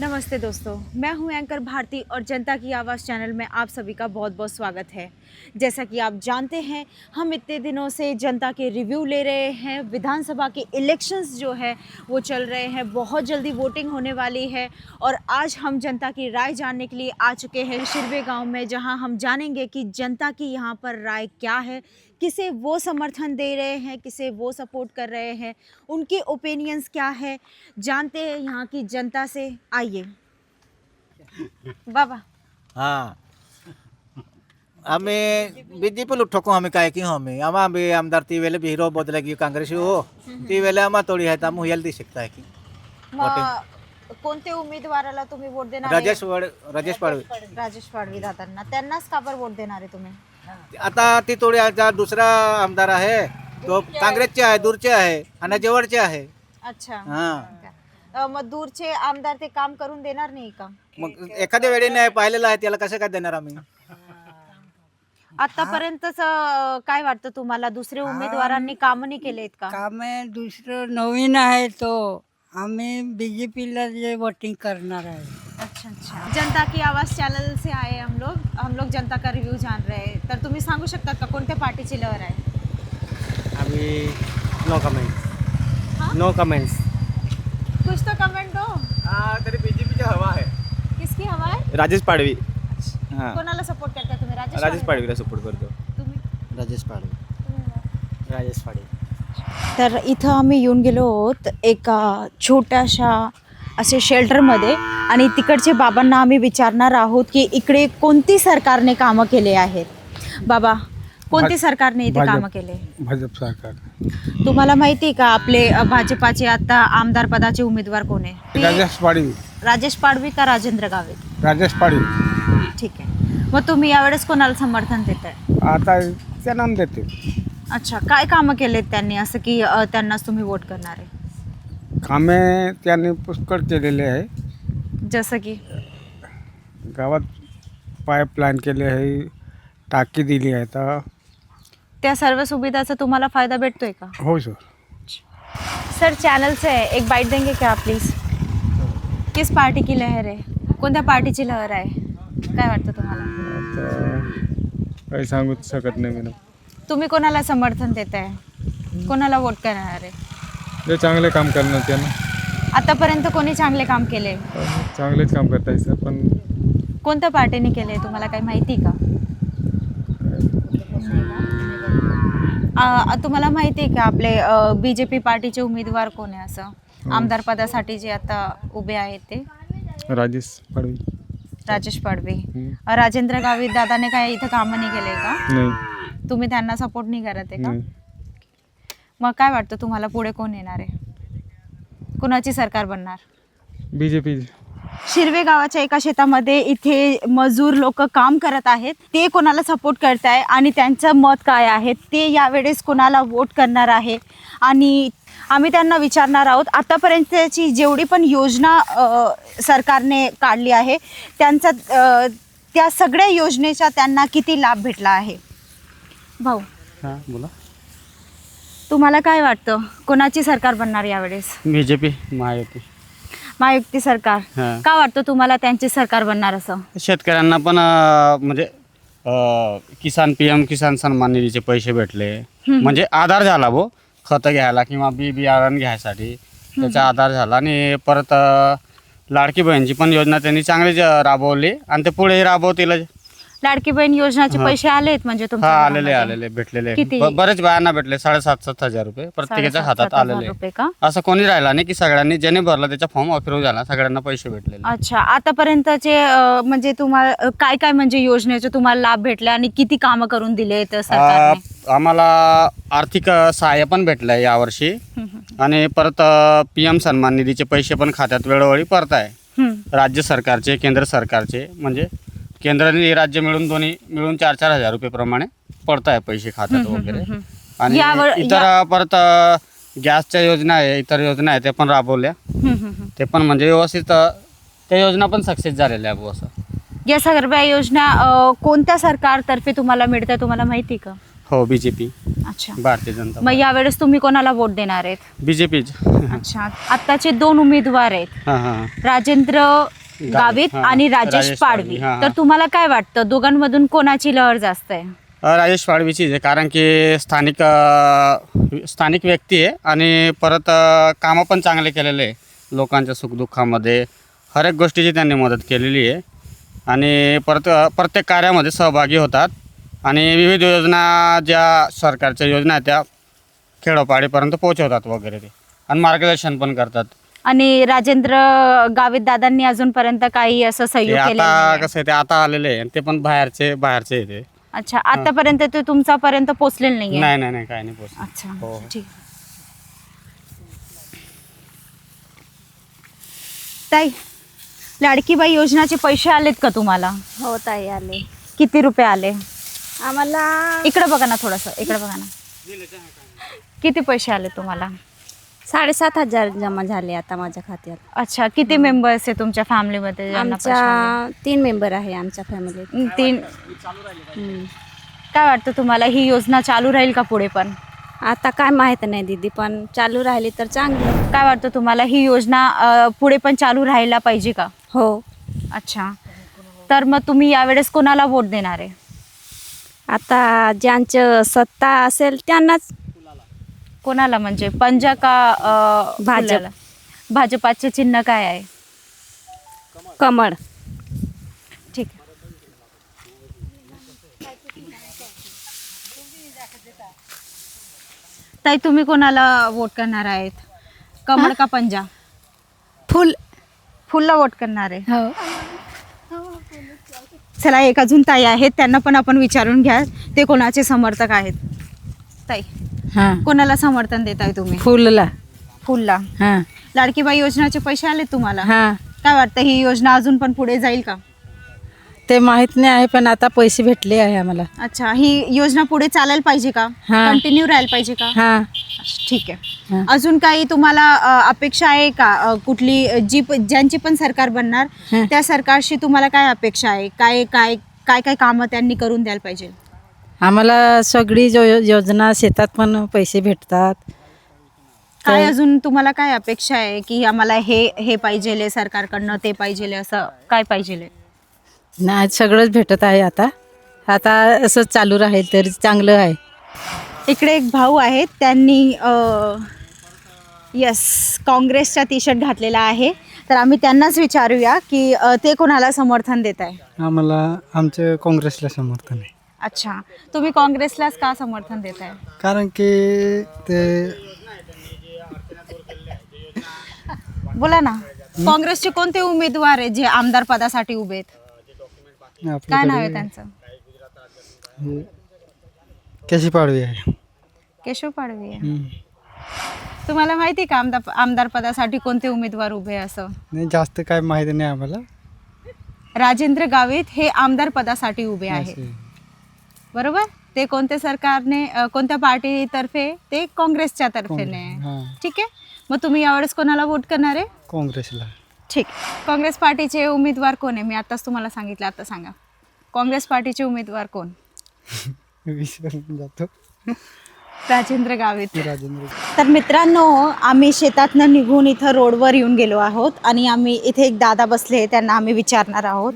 नमस्ते दोस्तों, मैं हूँ एंकर भारती और जनता की आवाज़ चैनल में आप सभी का बहुत बहुत स्वागत है। जैसा कि आप जानते हैं, हम इतने दिनों से जनता के रिव्यू ले रहे हैं, विधानसभा के इलेक्शंस जो है, वो चल रहे हैं, बहुत जल्दी वोटिंग होने वाली है और आज हम जनता की राय जानने के लिए आ चुके हैं शिरवे गाँव में, जहाँ हम जानेंगे कि जनता की यहाँ पर राय क्या है किसे वो समर्थन दे रहे हैं किसे वो सपोर्ट कर रहे हैं उनके ओपिनियंस क्या है? जानते हैं यहाँ की जनता से। आइए। बाबा। हाँ। आम्ही बीजेपी ठोको आम्ही काय की आम्ही आम्हा बी आमदार ती वेळे बी हिरो बदला की काँग्रेस हो। ती वेळे आम्हा तोडी आहेत आम्ही हुयाला दी शकता की कोणते उमेदवाराला तुम्ही वोट देणार? आहे? राजेश वड राजेश पाडवे। राजेश पाडवी दादांना. त्यांनाच का बरं वोट देणार आहे तुम्ही? आता ती तोडी आता दुसरा आमदार आहे. तो काँग्रेसचे आहे दूरचे आहे आणि जवळचे आहे. अच्छा. हा. अं, मग दूरचे आमदार ते काम करून देणार नाही का? मग एखाद्या वेळी नाही पाहिलेलं आहे त्याला कसं काय देणार आम्ही? आतापर्यंतच अं, काय वाटतं तुम्हाला? दुसरे उमेदवारांनी काम नाही केलेत का? काम दुसरं नवीन आहे तो. आम्ही बी जे पीला जे वोटिंग करणार आहे. अच्छा. अच्छा जनता की आवाज़ चॅनल से आए हम लोग. हम लोग जनता का रिव्ह्यू जान रहे हैं. तर तुम्ही सांगू शकता का कोणत्या पार्टीची लहर आहे अभी नो कमेंट्स हाँ? नो कमेंट्स कुछ तो कमेंट दो. तरी बीजेपीची हवा आहे. किसकी हवा आहे? राजेश पाडवी. हां. कोणाला सपोर्ट करता तुम्ही? राजेश राजेश पाडवी? पाडवीला सपोर्ट करतो. तुम्ही? राजेश पाडवी. तुम्ही राजेश पाडवी. तर इथं आम्ही येऊन गेलो आहोत एका छोट्याशा असे शेल्टरमध्ये आणि तिकडचे बाबांना आम्ही विचारणार आहोत की इकडे कोणती सरकारने कामं केले आहेत? बाबा कोणती सरकारने इथे. कामं केले? भाजप सरकार. तुम्हाला माहिती आहे का आपले भाजपाचे आता आमदार पदाचे उमेदवार कोण आहे? राजेश पाडवी. राजेश पाडवी का राजेंद्र गावित? राजेश पाडवी. ठीक आहे. मग तुम्ही यावेळेस कोणाला समर्थन देत आहे आता ते नाम देते. अच्छा काय कामं केलेत त्यांनी? असं की त्यांनाच तुम्ही वोट करणार आहे? कामे त्यांनी पुष्कळ केलेले आहे. जसं की? गावात पाईपलाईन केली आहे टाकी दिली आहे तर त्या सर्व सुविधाचा तुम्हाला फायदा भेटतोय का? हो सर सर चॅनल से है एक बाइट देंगे क्या प्लीज किस पार्टी की लहर आहे? कोणत्या पार्टीची लहर आहे? काय वाटतं तुम्हाला? काही सांगूच शकत नाही मॅडम तुम्ही कोणाला समर्थन देत आहे कोणाला वोट करणार आहे? जे चांगले काम करणार त्यांना आतापर्यंत कोणी चांगले काम केले? चांगलेच काम करताय सर पण कोणत्या पार्टीने केले? तुम्हाला काही माहिती का? आ, तुम्हाला माहिती आहे का आपले बी जे पी पार्टीचे उमेदवार कोण आहे असं? आमदार पदासाठी जे आता उभे आहेत ते? राजेश पाडवी. राजेश पाडवे. हम्म. राजेंद्र गावित दादाने काय इथं कामं नाही केले का? नाही. तुम्ही त्यांना सपोर्ट नाही करत आहे का? नाही. मग काय वाटतं तुम्हाला पुढे कोण येणार आहे? कुणाची सरकार बनणार? बी जे पी शिरवे गावाच्या एका शेतामध्ये इथे मजूर लोक काम करत आहेत. ते कोणाला सपोर्ट करत आहे आणि त्यांचं मत काय आहे? ते यावेळेस कोणाला वोट करणार आहे? आणि आम्ही त्यांना विचारणार आहोत आतापर्यंतची जेवढी पण योजना सरकारने काढली आहे त्यांचा त्या सगळ्या योजनेचा त्यांना किती लाभ भेटला आहे? भाऊ. हां बोला. तुम्हाला काय वाटतं? कोणाची सरकार बनणार यावेळेस? बी जे पी महायुती महायुक्ती सरकार. हां. का वाटतं तुम्हाला त्यांची सरकार बनणार असं? शेतकऱ्यांना पण अं, म्हणजे अं, किसान पी एम किसान सन्मान निधीचे पैसे भेटले. म्हणजे आधार झाला भो खतं घ्यायला किंवा बी बियारण घ्यायसाठी. त्याचा आधार झाला आणि परत अं, लाडकी बहीणची पण योजना त्यांनी चांगलीच अं, राबवली. आणि ते पुढे राबवतील लाडकी बहीण योजनाचे. पैसे आलेत म्हणजे हा आलेले घरामध्ये? आलेले भेटलेले. किती? ब- बरेच बायांना भेटले साडेसात सात हजार रुपये. प्रत्येकाच्या साडेसात हातात सात हजार आलेले. रुपये का? असं कोणी राहिला नाही की सगळ्यांनी ज्याने भरला त्याचा फॉर्म अप्रूव्ह झाला सगळ्यांना पैसे भेटलेले. अच्छा आतापर्यंतचे अं, म्हणजे तुम्हाला अं, काय काय म्हणजे योजनेचे तुम्हाला लाभ भेटले आणि किती कामं करून दिले सरकारने आ, आम्हाला आर्थिक अ, सहाय्य पण भेटलं आहे यावर्षी. हम्म, हम्म, आणि परत पी एम सन्मान निधीचे पैसे पण खात्यात वेळोवेळी पडत आहे हम्म. राज्य सरकारचे केंद्र सरकारचे म्हणजे केंद्र आणि राज्य मिळून दोन्ही मिळून चार चार हजार रुपये प्रमाणे पडत आहे पैसे खात्यात वगैरे. आणि यावर- इतर परत अ, गॅसच्या योजना आहे इतर योजना आहे त्या पण राबवल्या. ते पण म्हणजे व्यवस्थित अ, त्या योजना पण सक्सेस झालेल्या आहे बुवा असं. या सर्व योजना अं, कोणत्या सरकारतर्फे तुम्हाला मिळतात तुम्हाला माहिती का? हो बी जे पी अच्छा. भारतीय जनता मग यावेळेस तुम्ही कोणाला वोट देणार आहेत? बी जे पीच अच्छा. आत्ताचे दोन उमेदवार आहेत. हां. राजेंद्र गावित हां. आणि राजेश पाडवी. पाडवी, हां, तर हां. तुम्हाला काय वाटतं? दोघांमधून कोणाची लहर जास्त आहे? अ, राजेश पाडवीचीच आहे कारण की स्थानिक अ, स्थानिक व्यक्ती आहे आणि परत अ, कामं पण चांगले केलेले आहे लोकांच्या सुखदुःखामध्ये हर एक गोष्टीची त्यांनी मदत केलेली आहे. आणि परत अ, प्रत्येक कार्यामध्ये सहभागी होतात. आणि विविध योजना ज्या सरकारच्या योजना आहेत त्या खेडोपाडीपर्यंत पोहोचवतात वगैरे ते. आणि मार्गदर्शन पण करतात. आणि राजेंद्र गावित दादांनी अजूनपर्यंत काही असं ते सहयोग केलेलं आता नाहीये. कसं आहे ते आता आलेले आहे आणि ते पण बाहेरचे बाहेरचे आहे ते. अच्छा आतापर्यंत ते तुमच्यापर्यंत पोहोचलेलं नाहीये? नाही नाही नाही काय नाही अच्छा हो. ठीक. ताई लाडकी बाई योजनाचे पैसे आलेत का तुम्हाला? हो ताई आले. किती रुपये आले? आम्हाला इकडे बघा ना थोडंसं इकडे बघा ना. किती पैसे आले तुम्हाला? साडेसात हजार जमा झाले आता माझ्या खात्यात. अच्छा किती मेंबर्स आहे तुमच्या फॅमिलीमध्ये ज्यांना पैसे आले? आमच्या तीन मेंबर आहे आमच्या फॅमिलीत तीन. काय वाटतं तुम्हाला? ही योजना चालू राहील का पुढे पण? आता काय माहीत नाही दीदी पण चालू राहिली तर चांगली. काय वाटतं तुम्हाला? ही योजना अ, पुढे पण चालू राहायला पाहिजे का? हो. अच्छा. तर मग तुम्ही यावेळेस कोणाला वोट देणार आहे? आता ज्यांचं सत्ता असेल त्यांनाच कोणाला म्हणजे? पंजा का अ, भाजप. फुलाला? भाजपाचे चिन्ह काय आहे? कमळ. ठीक ताई तुम्ही कोणाला वोट करणार आहेत? कमळ का पंजा? फुल. फुलला वोट करणार आहे. हो. चला एक अजून ताई आहेत. त्यांना पण आपण विचारून घ्या. ते कोणाचे समर्थक आहेत? ताई. हां. कोणाला समर्थन देताय तुम्ही? फुलला. फुलला. हां. लाडकी बाई योजनाचे पैसे आले तुम्हाला? हां. काय वाटतं ही योजना अजून पण पुढे जाईल का? ते माहीत नाही आहे पण आता पैसे भेटले आहे आम्हाला. अच्छा ही योजना पुढे चालायला पाहिजे का? हा. कंटिन्यू राहायला पाहिजे का? हां. ठीक आहे. हा. अजून काही तुम्हाला अ, अपेक्षा आहे का? अ, कुठली अ, जी प- ज्यांची पण सरकार बनणार हा. त्या सरकारशी तुम्हाला काय अपेक्षा आहे? काय काय काय काय कामं त्यांनी करून द्यायला पाहिजे? आम्हाला सगळी जो योजना शेतात पण पैसे भेटतात. काय अजून तुम्हाला काय अपेक्षा आहे की आम्हाला हे हे पाहिजे सरकारकडनं ते पाहिजे असं काय पाहिजे नाही सगळंच भेटत आहे आता. आता असं चालू राहील तरी चांगलं आहे. इकडे एक भाऊ आहेत त्यांनी यस काँग्रेसचा टी शर्ट घातलेला आहे. तर आम्ही त्यांनाच विचारूया की अ, ते कोणाला समर्थन देत आहे आम्हाला आमचे काँग्रेसला समर्थन आहे. अच्छा. तुम्ही काँग्रेसलाच का समर्थन देत आहे कारण की ते बोला ना. काँग्रेसचे कोणते उमेदवार आहेत जे आमदार पदासाठी उभे आहेत? काय नाव आहे त्यांचं? कशी पाडवी आहे. केशव पाडवी आहे. तुम्हाला माहिती आहे का आमदार आमदार पदासाठी कोणते उमेदवार उभे आहे असं? नाही जास्त काय माहिती नाही आम्हाला. राजेंद्र गावित हे आमदार पदासाठी उभे आहेत. असे. बरोबर? ते कोणत्या सरकारने अ, कोणत्या पार्टीतर्फे ते काँग्रेसच्या तर्फेने. हां. ठीक आहे? मग तुम्ही यावेळेस कोणाला वोट करणार आहे? काँग्रेसला. ठीक. काँग्रेस पार्टीचे उमेदवार कोण आहे? मी आताच तुम्हाला सांगितलं आता सांगा. काँग्रेस पार्टीचे उमेदवार कोण? विसरून जातो. राजेंद्र गावित. राजेंद्र तर मित्रांनो आम्ही शेतातनं निघून इथं रोडवर येऊन गेलो आहोत आणि आम्ही इथे एक दादा बसले त्यांना आम्ही विचारणार आहोत.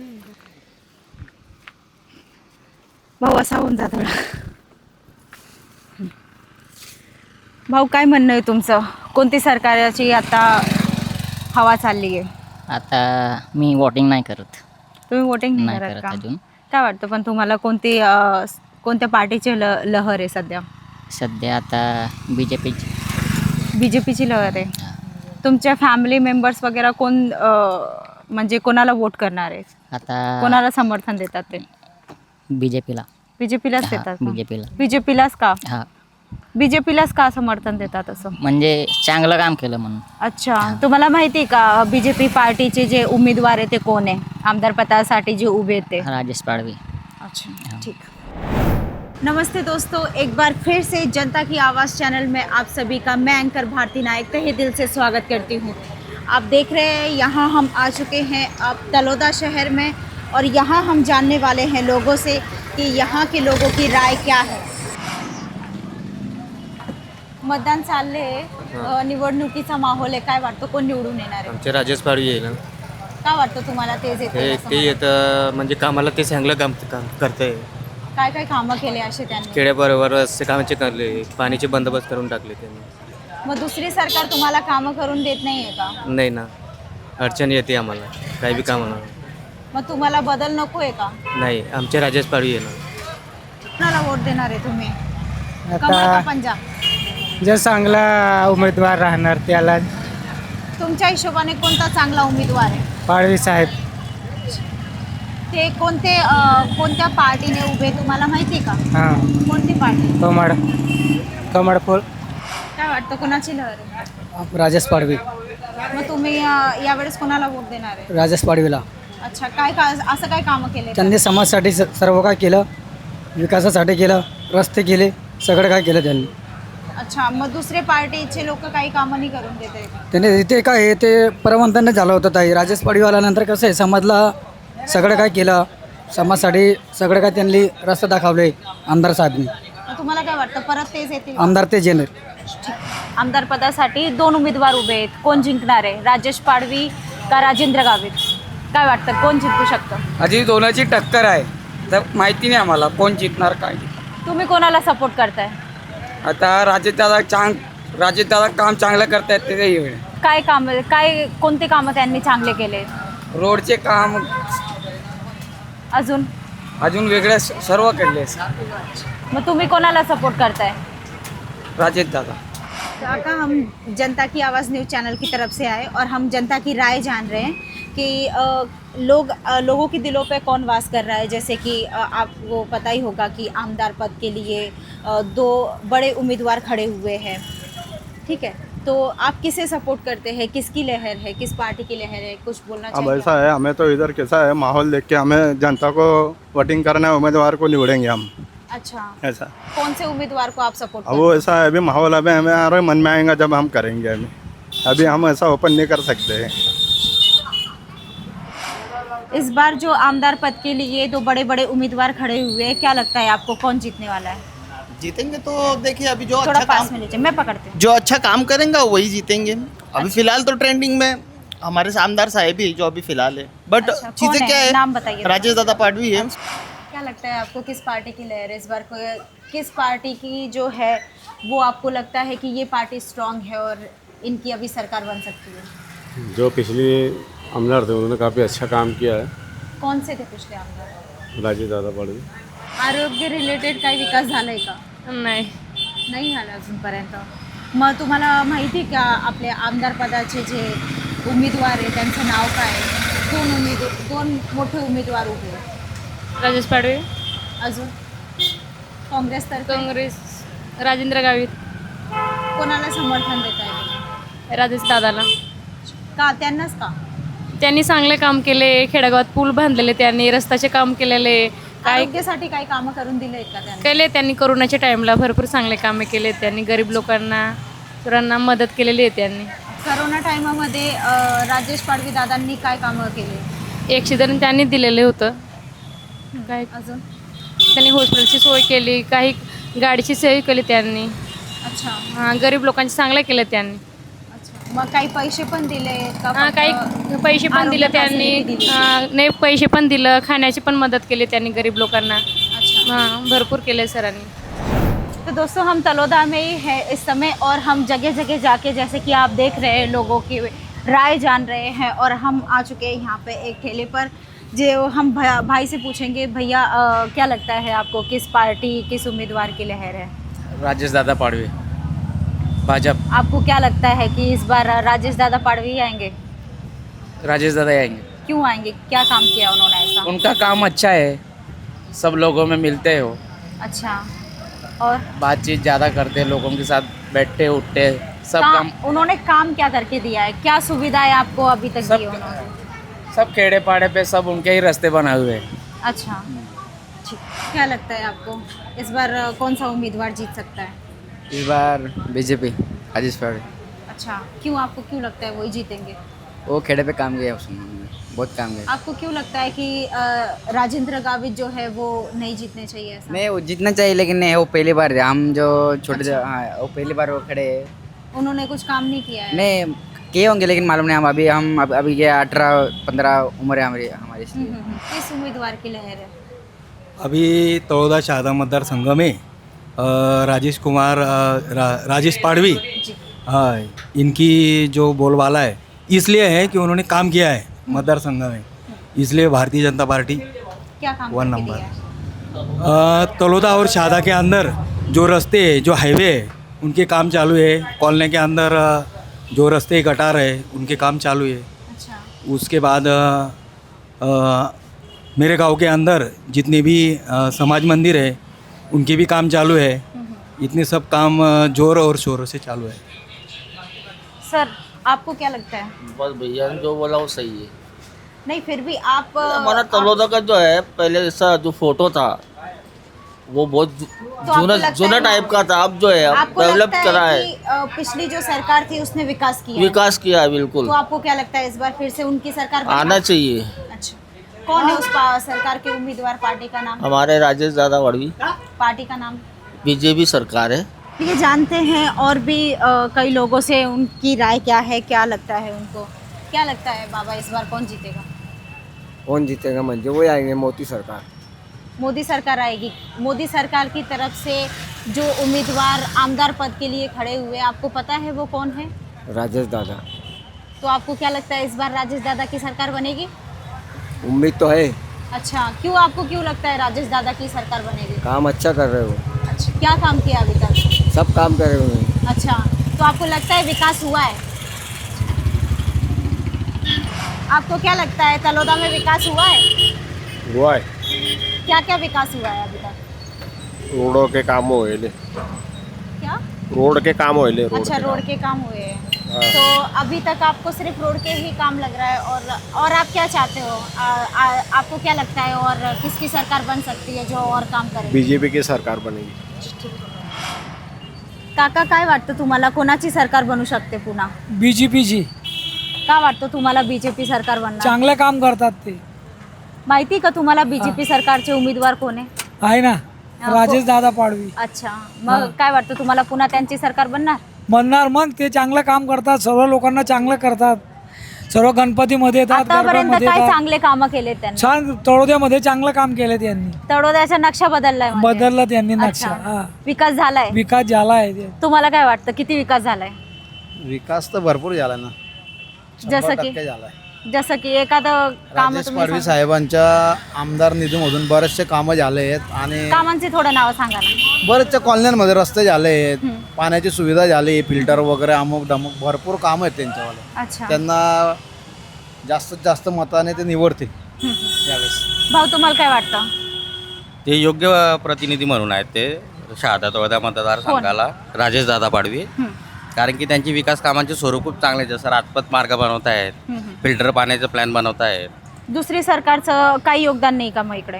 भाऊ असा होऊन जा थोडा. भाऊ काय म्हणणं आहे तुमचं? कोणती सरकारची आता हवा चालली आहे? आता मी वोटिंग नाही करत. तुम्ही वोटिंग नाही करत अजून. काय वाटतं पण तुम्हाला कोणती कोणत्या पार्टीची ल लहर आहे सध्या? सध्या आता B J P B J पीची लहर आहे. तुमच्या फॅमिली मेंबर्स वगैरे कोण म्हणजे कोणाला वोट करणार आहे? आता कोणाला समर्थन देतात ते? बी जे पीला बी जे पीलाच हा, देतात BJP ला. बी का? हा. बी जे का समर्थन देतात असं? म्हणजे चांगलं काम केलं म्हणून. अच्छा. तुम्हाला माहिती आहे का बी जे पार्टीचे जे उमेदवार आहे ते कोण आहे? आमदार पदासाठी जे उभे आहेत ते. राजेश पाडवी. अच्छा ठीक. नमस्ते दोस्तों एक बार फिर से जनता की आवाज़ चैनल में आप सभी का मैं एंकर भारती नायक तहे दिल से स्वागत करती हूँ। आप देख रहे हैं यहाँ हम आ चुके हैं अब तलोदा शहर में और यहाँ हम जानने वाले हैं लोगों से कि यहाँ के लोगों की राय क्या है। मतदान चालले निवडणुकीचा माहोल आहे काय वाटतं कोण निवडून येणार आहे? आमचे राजेश पाडवी आहे ना काय वाटतं तुम्हाला तेच ते येते ते येतं म्हणजे कामाला ते चांगलं काम काम करते काय काय कामं केले असे त्यांनी? खेड्याबरोबर रस्ते कामाचे करले पाण्याचे बंदोबस्त करून टाकले त्यांनी. मग दुसरी सरकार तुम्हाला कामं करून देत नाहीये का? नाही ना. अडचण येते आम्हाला काही बी कामाला मग तुम्हाला बदल नकोय का? नाही आमचे राजेश पाडवी आहे ना कोणाला वोट देणार आहे तुम्ही? कमळ का आता पंजाब जो चांगला उमेदवार राहणार त्याला तुमच्या हिशोबाने कोणता चांगला उमेदवार आहे? पाडवी साहेब. ते कोणते अं, कोणत्या पार्टीने उभे तुम्हाला माहिती आहे का? हां. कोणती पार्टी? कमळ. कमळ फुल. काय वाटतं कोणाची लहर आहे? राजेश पाडवी. मग तुम्ही अं, यावेळेस कोणाला वोट देणार आहे? राजेश पाडवीला. अच्छा काय का असं काय कामं केले? त्यांनी समाजासाठी स- सर्व काय केलं? विकासासाठी केलं रस्ते केले सगळं काय केलं त्यांनी. अच्छा मग दुसरे पार्टीचे लोक काही कामं नाही करून देत आहेत? त्याने इथे काय आहे ते परमंतांनी झालं होतं ताई. राजेश पाडवी आल्यानंतर कसं आहे समाजला सगळं काय केलं समाजासाठी सगळं काय त्यांनी रस्ते दाखवले आमदार साहेबनी. मग तुम्हाला काय वाटतं परत तेच येतील? आमदार ते जेनर आमदार पदासाठी दोन उमेदवार उभे आहेत. कोण जिंकणार आहे? राजेश पाडवी का राजेंद्र गावित? काय वाटतं? कोण जिंकू शकतं? आधी दोनाची टक्कर आहे. तर माहिती नाही आम्हाला कोण जिंकणार काय तुम्ही कोणाला सपोर्ट करताय? आता राजेदादा चांग राजेदादा काम चांगलं करतायत ते काही वेळ काय काम काय कोणते कामं त्यांनी चांगले केले? रोडचे काम अजून? अजून वेगळे स- सर्व केले. मग तुम्ही कोणाला सपोर्ट करताय? राजेदादा काका हम जनता की आवाज़ न्यूज़ चैनल की तरफ से आए और हम जनता की राय जान रहे हैं। कि लोग लोगों के दिलों पे कौन वास कर रहा है? जैसे कि आपको पता ही होगा कि आमदार पद के लिए दो बड़े उम्मीदवार खड़े हुए हैं। ठीक है? तो आप किसे सपोर्ट करते हैं? किसकी लहर है? किस पार्टी की लहर है? कुछ बोलना अब ऐसा है हमें तो इधर कैसा है माहौल देख के हमें जनता को वोटिंग करना है उम्मीदवार को निवड़ेंगे हम। अच्छा। ऐसा। कौन से उम्मीदवार को आप सपोर्ट अब वो ऐसा है अभी माहौल अभी हमें मन में आएगा जब हम करेंगे अभी। अभी हम ऐसा ओपन नहीं कर सकते। हैं इस बार जो आमदार पद के लिए दो बड़े बड़े उम्मीदवार खड़े हुए हैं क्या लगता है आपको कौन जीतने वाला है? जीतेंगे तो देखिए अभी जो थोड़ा अच्छा पास काम में लीजिए मैं पकड़ती हूँ। जो अच्छा काम करेंगे वही जीतेंगे। अभी फ़िलहाल तो ट्रेंडिंग में हमारे आमदार साहेब ही जो अभी फ़िलहाल है। बट अच्छा, चीज़ें क्या है? नाम बताइए। राजेश दादा पाडवी है। क्या लगता है आपको किस पार्टी की लहर है इस बार? को किस पार्टी की जो है वो आपको लगता है कि ये पार्टी स्ट्रांग है और इनकी अभी सरकार बन सकती है? जो पिछली आमदार थे उन्होंने काफ़ी अच्छा काम किया है। कौन से थे पिछले आमदार? राजेश दादा पड़वी आरोग्य रिलेटेड काही विकास झालाय का? नाही. नाही झाला अजूनपर्यंत. मग तुम्हाला माहिती आहे का आपल्या आमदार पदाचे जे उमेदवार आहे त्यांचं नाव काय आहे? दोन उमेद दोन मोठे उमेदवार उभे आहेत. राजेश पाडवे. अजून? काँग्रेस तर काँग्रेस. राजेंद्र गावित. कोणाला समर्थन देत आहे राजेश दादाला. का त्यांनाच का? त्यांनी चांगले काम केले खेडेगावात पूल बांधलेले त्यांनी रस्त्याचे काम केलेले काय आरोग्यासाठी काही कामं करून दिले आहेत का त्यांनी? केले त्यांनी कोरोनाच्या टाईमला भरपूर चांगले कामे केले त्यांनी गरीब लोकांना सुरांना मदत केलेली आहे त्यांनी. करोना टायमामध्ये अं, राजेश पाडवी दादांनी काय कामं केले? एकशे जण त्यांनी दिलेलं होतं. काय? अजून? त्यांनी हॉस्पिटलची सोय केली काही गाडीची सोय केली त्यांनी. अच्छा. हां गरीब लोकांचे चांगले केले त्यांनी. मग काही पैसे पण दिले का हां फक्त काही पैसे पण दिले आरोग्य त्यांनी. दिली? हां, नाही पैसे पण दिलं खाण्याची पण मदत केली त्यांनी गरीब लोकांना. अच्छा. हां भरपूर केले सरांनी. तो दोस्तों हम तलोदा में ही है इस समय और हम जगह जगह जाके जैसे कि आप देख रहे हैं लोगों की राय जान रहे हैं और हम आ चुके हैं यहाँ पे एक ठेले पर जो हम भा, भाई से पूछेंगे भैया अ, क्या लगता है आपको किस पार्टी किस उम्मीदवार की लहर है राजेश दादा पाडवी। भाजप। आपको क्या लगता है कि इस बार राजेश दादा पाड़वी आएँगे? राजेश दादा आएँगे। क्यों आएँगे? क्या काम किया उन्होंने ऐसा? उनका काम अच्छा है। सब लोगों में मिलते हो। अच्छा। और? बातचीत ज़्यादा करते हैं लोगों के साथ बैठते उठते सब काम काम उन्होंने काम क्या करके दिया है? क्या सुविधाएँ आपको अभी तक सब- उन्होंने? सब खेड़े पाड़े पे सब उनके ही रास्ते बनाए हुए हैं। अच्छा। ठीक। क्या लगता है आपको? इस बार कौन सा उम्मीदवार जीत सकता है? इस बार बीजेपी राजेश पाडवी अच्छा क्यों आपको क्यों लगता है वही जीतेंगे? वो खेड़े पे काम किया उसने बहुत काम किया। आपको क्यों लगता है कि राजेंद्र गावित जो है वो नहीं जीतने चाहिए ऐसा? नहीं वो जीतना चाहिए लेकिन नहीं वो पहली बार हम जो छोटे अच्छा। हाँ वो पहली बार वो खड़े। हैं। उन्होंने कुछ काम नहीं किया है? नहीं किए होंगे लेकिन मालूम नहीं हम अभी हम अब- अभी क्या अठारह पंद्रह उम्र है हमारी हमारी इसलिए हम्म, हम्म, हम्म। किस उम्मीदवार की लहर है? अभी तळोदा शहादा मतदारसंघ में अ, राजेश कुमार रा, राजेश पाड़वी। हाँ इनकी जो बोलबाला है इसलिए है कि उन्होंने काम किया है मतदार संघ में इसलिए Bharatiya Janata Party one number. Taloda और शादा के अंदर जो रास्ते है जो हाईवे है उनके काम चालू है। कॉलोनी के अंदर जो रास्ते गटार है उनके काम चालू है। अच्छा। उसके बाद अ, अ, मेरे गाँव के अंदर जितने भी अ, समाज मंदिर है उनके भी काम चालू है। इतने सब काम ज़ोर और शोर से चालू है। सर आपको क्या लगता है? बस भैया ने जो बोला वो सही है। नहीं फिर भी आप हमारा तलोदा का जो है पहले ऐसा जो फ़ोटो था वो बहुत तो जूना लगता जूना टाइप का था अब जो है डेवलप करा है। है पिछली जो सरकार थी उसने विकास किया विकास किया है बिल्कुल। तो आपको क्या लगता है इस बार फिर से उनकी सरकार आना चाहिए। अच्छा। कौन है उस सरकार के उम्मीदवार पार्टी का नाम? हमारे राजेश दादा वड़वी पार्टी का नाम? बीजेपी सरकार है। ये जानते हैं और भी अ, कई लोगों से उनकी राय क्या है क्या लगता है उनको? क्या लगता है बाबा इस बार कौन जीतेगा? कौन जीतेगा म्हणजे वही आएँगे मोदी सरकार। मोदी सरकार आएगी। मोदी सरकार की तरफ़ से जो उम्मीदवार आमदार पद के लिए खड़े हुए आपको पता है वो कौन है? राजेश दादा। तो आपको क्या लगता है इस बार राजेश दादा की सरकार बनेगी? उम्मीद तो है। अच्छा क्यों आपको क्यों लगता है राजेश दादा की सरकार बनेगी? काम अच्छा कर रहे हो। अच्छा क्या काम किया अभी तक सब काम कर रहे हो। अच्छा तो आपको लगता है विकास हुआ है? आपको क्या लगता है तलोदा में विकास हुआ है? हुआ है। क्या क्या विकास हुआ है अभी तक? रोडों के काम हुए क्या? रोड के काम हुए अच्छा रोड के काम हुए हैं तो अभी तक आपको सिर्फ रोड के ही काम लग रहा है और और आप क्या चाहते हो? आ, आ, आपको क्या लगता है और किसकी सरकार बन सकती है जो और काम करे? बीजेपी की सरकार बनेगी। काका काय वाटतं तुम्हाला? कोणाची सरकार बनू शकते पुन्हा? B J. पीची का वाटतं तुम्हाला बीजेपी सरकार बनणार? चांगलं काम करतात ते. माहिती का तुम्हाला बीजेपी सरकारचे उमेदवार कोण आहे? आहे ना. राजेश दादा पाडवी. अच्छा. मग काय वाटतं तुम्हाला पुन्हा त्यांची सरकार बनणार? म्हणणार मग ते चांगलं काम करतात सर्व लोकांना चांगलं करतात. सर्व गणपतीमध्ये येतात आतापर्यंत गरब्यामध्ये काय येतात. चांगले कामं केले त्यांनी? छान तळोद्यामध्ये चांगलं काम केलं त्यांनी तळोद्याचा नक्षा बदललाय म्हणजे. बदललं त्यांनी नक्षा अच्छा. हा. विकास झालाय. विकास झाला आहे ते तुम्हाला काय वाटतं किती विकास झालाय? विकास तर भरपूर झाला ना. जसं की? झालाय. जसं की एखादं काम राजेश पाडवी साहेबांच्या आमदार निधीमधून बरेचसे कामं झाले आहेत आणि कामांची थोडं नाव सांगा ना. बरेचशा कॉलन्यांमध्ये रस्ते झाले आहेत पाण्याची सुविधा झाली फिल्टर वगैरे अमुक डमुक भरपूर कामं आहेत त्यांच्यावाले. अच्छा. त्यांना जास्तीत जास्त मताने ते निवडतील यावेळेस. भाऊ तुम्हाला काय वाटतं? ते योग्य प्रतिनिधी म्हणून आहेत ते शहादा तळोदा मतदारसंघाला राजेश दादा पाडवी. हं. कारण की त्यांची विकास कामांचे स्वरूप खूप चांगले आहे. जसं राजपथ मार्ग बनवत आहेत हं, हं. फिल्टर पाण्याचं प्लॅन बनवत आहेत. दुसरी सरकारचं काही योगदान नाही का मग इकडे?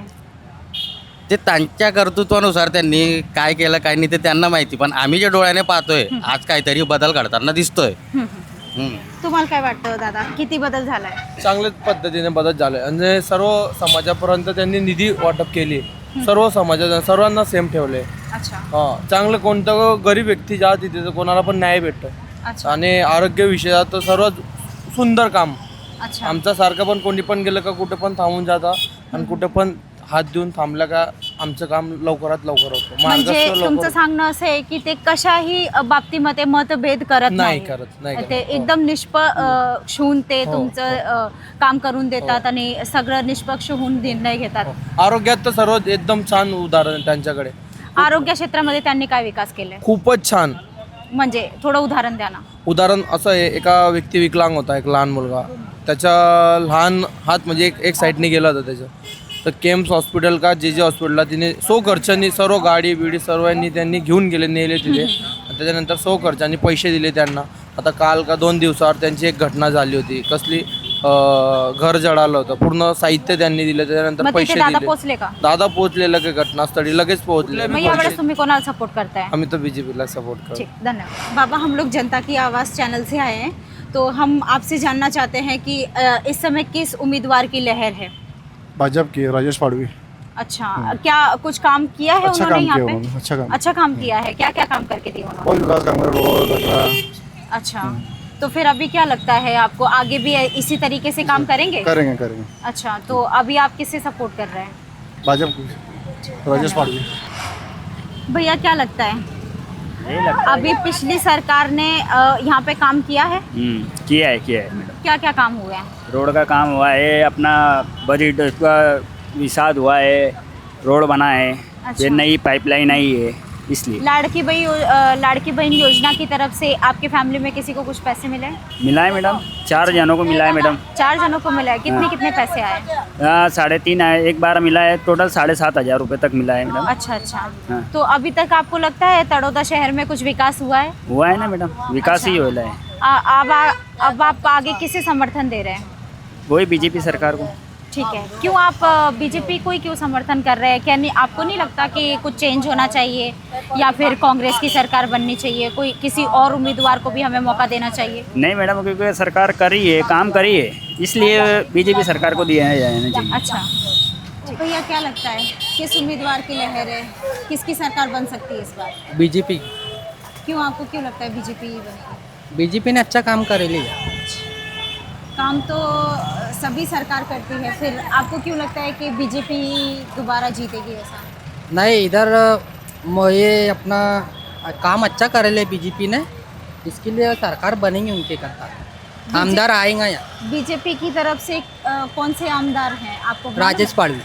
ते त्यांच्या कर्तृत्वानुसार त्यांनी काय केलं काय नाही ते त्यांना माहिती. पण आम्ही जे डोळ्याने पाहतोय आज काहीतरी बदल घडताना दिसतोय. तुम्हाला काय वाटतं दादा? किती बदल झालाय? चांगल्याच पद्धतीने बदल झाले. म्हणजे सर्व समाजापर्यंत त्यांनी निधी वाटप केली. सर्व समाजात सर्वांना सेम ठेवले. अच्छा. हा चांगलं कोणतं गरीब व्यक्ती ज्या तिथे तर कोणाला पण न्याय भेटतो. अच्छा. आणि आरोग्य विषयात तर सर्वात सुंदर काम. अच्छा. आमच्या सारखं पण कोणी पण गेलं का कुठे पण थांबून जाता आणि कुठे पण हात देऊन थांबलं का आमचं काम लवकरात लवकर होतं. म्हणजे मार्गस्थ तुमचं सांगणं असं आहे की ते कशाही बाबतीमध्ये मतभेद करत नाही करत, नाही ते. हो. एकदम निष्पक्ष होऊन ते हो, तुमचं अ, काम करून देतात आणि सगळं निष्पक्ष होऊन निर्णय घेतात. आरोग्यात तर सर्व एकदम छान उदाहरण आहे त्यांच्याकडे. आरोग्य क्षेत्रामध्ये त्यांनी काय विकास केले खूपच छान. म्हणजे थोडं उदाहरण द्या ना. उदाहरण असं आहे एका व्यक्ती विकलांग होता एक लहान मुलगा. त्याच्या लहान हात म्हणजे एक एक साईडने गेला होता त्याचं तर केम्स हॉस्पिटल का जे जे हॉस्पिटलला तिने सो खर्चांनी सर्व गाडी बिडी सर्वांनी त्यांनी घेऊन गेले नेले तिथे. आणि त्याच्यानंतर सो खर्चांनी पैसे दिले त्यांना. आता काल का दोन दिवसावर त्यांची एक घटना झाली होती. कसली घर जळालं होतं. पूर्ण साहित्य त्यांनी दिलं. त्याच्यानंतर मग तिथे पैसे दादा दिले. पोचले का? दादा पोहोचले लगे घटनास्थळी? लगेच पोहोचले. मग यावेळेस तुम्ही कोणाला सपोर्ट करताय? आम्ही तर बीजेपीला सपोर्ट करतो. ठीक धन्यवाद. बाबा हम लोग जनता की आवाज़ चैनल से आए हैं. तो हम आपसे जानना चाहते हैं कि अ, इस समय किस उम्मीदवार की लहर है? भाजप की राजेश पाड़वी अच्छा क्या कुछ काम किया है अच्छा उन्होंने काम यहाँ पे? अच्छा काम। अच्छा काम किया है क्या क्या काम करके दिए उन्होंने? बहुत विकास काम कर अच्छा तो फिर अभी क्या लगता है आपको आगे भी इसी तरीके से काम करेंगे? करेंगे करेंगे। अच्छा तो अभी आप किससे सपोर्ट कर रहे हैं? भाजप की राजेश पाड़वी भैया क्या लगता है? अभी पिछली सरकार ने यहाँ पे काम किया है? किया है किया है मैडम। क्या क्या काम हुआ है? रोड का काम हुआ है अपना बजट उसका विषाद हुआ है रोड बना है अच्छा। ये नई पाइपलाइन आई है। इसलिए। लाड़की बहन लाड़की बहन योजना की तरफ़ से आपके फैमिली में किसी को कुछ पैसे मिले? मिला है मैडम। चार जनों को मिला है मैडम। चार जनों को मिला है। कितने हाँ। कितने पैसे आए? हाँ, साढ़े तीन आए। एक बार मिला है। टोटल साढ़े सात हज़ार रूपए तक मिला है मैडम। अच्छा अच्छा। हाँ। तो अभी तक आपको लगता है तड़ोदा शहर में कुछ विकास हुआ है? हुआ है ना मैडम। विकास ही अच्छा। हो। है अब अब आप आगे किसे समर्थन दे रहे हैं? वही बीजेपी सरकार को। ठीक है। क्यों आप बीजेपी को ही क्यों समर्थन कर रहे हैं? क्या नहीं आपको नहीं लगता कि कुछ चेंज होना चाहिए? या फिर कांग्रेस की सरकार बननी चाहिए? कोई किसी और उम्मीदवार को भी हमें मौका देना चाहिए? नहीं मैडम क्योंकि सरकार करी है काम करी है। इसलिए बीजेपी सरकार को दिया चाहिए। अच्छा। भैया क्या लगता है? किस उम्मीदवार की लहर है? किसकी सरकार बन सकती है इस बार? बीजेपी। क्यों आपको क्यों लगता है बीजेपी बीजेपी ने अच्छा काम करेली काम तो सभी सरकार करती है फिर आपको क्यों लगता है कि बीजेपी दोबारा जीतेगी ऐसा? नहीं इधर ये अपना काम अच्छा करेले बीजेपी ने इसके लिए सरकार बनेंगे उनके करता। आमदार आएगा यहाँ बीजेपी की तरफ़ से कौन से आमदार हैं आपको राजेश पाड़वी।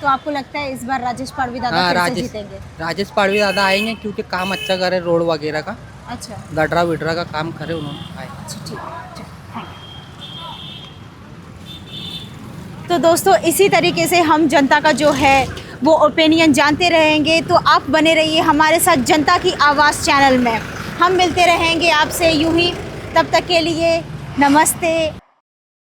तो आपको लगता है इस बार राजेश पाड़वी दादा हाँ फिर से राजेश जीतेंगे? राजेश पाड़वी दादा आएँगे क्योंकि काम अच्छा करे रोड वगैरह का। अच्छा। गटरा विटरा का काम करे उन्होंने अच्छा ठीक। है तो दोस्तों, इसी तरीके से हम जनता का जो है, वो ओपिनियन जानते रहेंगे। तो आप बने रहिए हमारे साथ जनता की आवाज़ चैनल में। हम मिलते रहेंगे आपसे यूँ ही। तब तक के लिए नमस्ते।